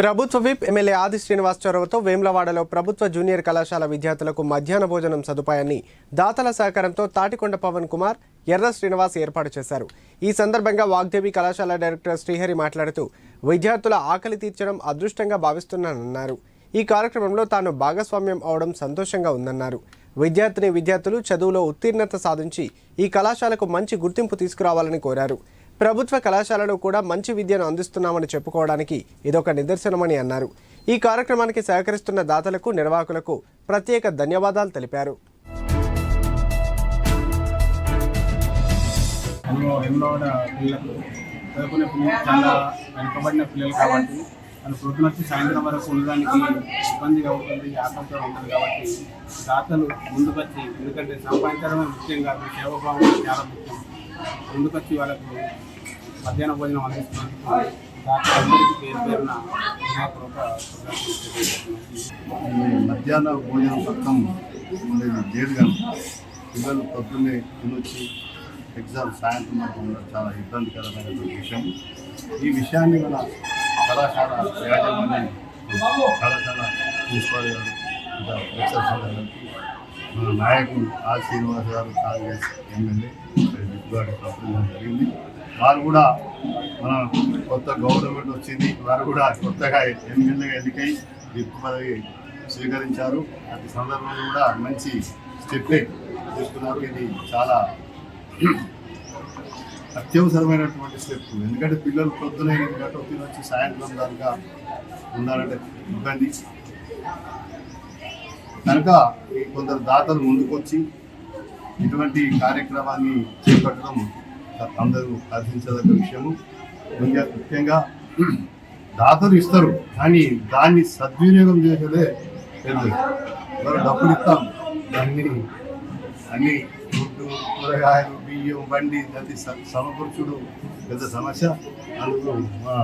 ప్రభుత్వ whip MLA ఆది శ్రీనివాస్ చొరవతో వేములవాడలో ప్రభుత్వ జూనియర్ కళాశాల విద్యార్థులకు మధ్యాహ్న భోజనం సదుపాయాన్ని దాతల సహకారంతో తాటికొండ పవన్ కుమార్ ఎర్ర శ్రీనివాస్ ఏర్పాటు చేశారు. ఈ సందర్భంగా వాగ్దేవి కళాశాల డైరెక్టర్ శ్రీహరి మాట్లాడుతూ విద్యార్థుల ఆకలి తీర్చడం అదృష్టంగా భావిస్తున్నానన్నారు. ఈ కార్యక్రమంలో తాను భాగస్వామ్యం అవడం సంతోషంగా ఉందన్నారు. విద్యార్థిని విద్యార్థులు చదువులో ఉత్తీర్ణత సాధించి ఈ కళాశాలకు మంచి గుర్తింపు తీసుకురావాలని కోరారు. ప్రభుత్వ కళాశాలలో కూడా మంచి విద్యను అందిస్తున్నామని చెప్పుకోవడానికి ఇదొక నిదర్శనమని అన్నారు. ఈ కార్యక్రమానికి సహకరిస్తున్న దాతలకు నిర్వాహకులకు ప్రత్యేక ధన్యవాదాలు తెలిపారు. ఎన్నో ఎన్నో చాలా వెనుకబడిన పిల్లలు కాబట్టి వాళ్ళు పొద్దున వచ్చి సాయంత్రం వరకు ఉండడానికి ఇబ్బందిగా ఉంటుంది ఆటంకం ఉంటుంది కాబట్టి దాతలు ముందుకొచ్చి ఎందుకంటే సంపాదించడమే ముఖ్యం కాదు సేవభావం చాలా ముఖ్యం. ముందుకు వచ్చి వాళ్ళకు మధ్యాహ్న భోజనం అందిస్తున్నందుకు అందరికీ పేరు పేరున వినాయకుడు ఈ మధ్యాహ్న భోజనం పథకం ఉండేది లేదు కానీ పిల్లలు పొద్దున్నే తినొచ్చి ఎగ్జామ్ సాయంత్రం వరకు ఉండడం చాలా ఇబ్బందికరమైనటువంటి విషయం. ఈ విషయాన్ని మన కళాశాల యాజమాన్యం కళాశాల ప్రిన్సిపాల్ గారు ఇంకా లెక్చర్స్ గారు మన నాయకుడు ఆర్ శ్రీనివాస్ గారు కాంగ్రెస్ ఎమ్మెల్యే గారు జరిగింది? వారు కూడా మన కొత్త గవర్నమెంట్ వచ్చింది. వారు కూడా కొత్తగా ఎమ్మెల్యేగా ఎన్నికై విప్ పదవి స్వీకరించారు. అతి సందర్భంలో కూడా మంచి స్టెప్పే తీసుకున్నారు. ఇది చాలా అత్యవసరమైనటువంటి స్టెప్. ఎందుకంటే పిల్లలు పొద్దున ఎనిమిది గంటలు తినొచ్చి సాయంత్రం దాకా ఉన్నారంటే ఇబ్బంది. కనుక ఈ కొందరు దాతలు ముందుకొచ్చి ఇటువంటి కార్యక్రమాన్ని చేపట్టడం అందరూ హర్షించదగ్గ విషయము. ముఖ్యంగా ముఖ్యంగా దాతలు ఇస్తారు కానీ దాన్ని సద్వినియోగం చేసేదే పెద్ద మరి డబ్బులు ఇస్తాం. దాన్ని అన్ని గుడ్డు కూరగాయలు బియ్యం బండి అది స- సమకూర్చుడు పెద్ద సమస్య. అందుకు మా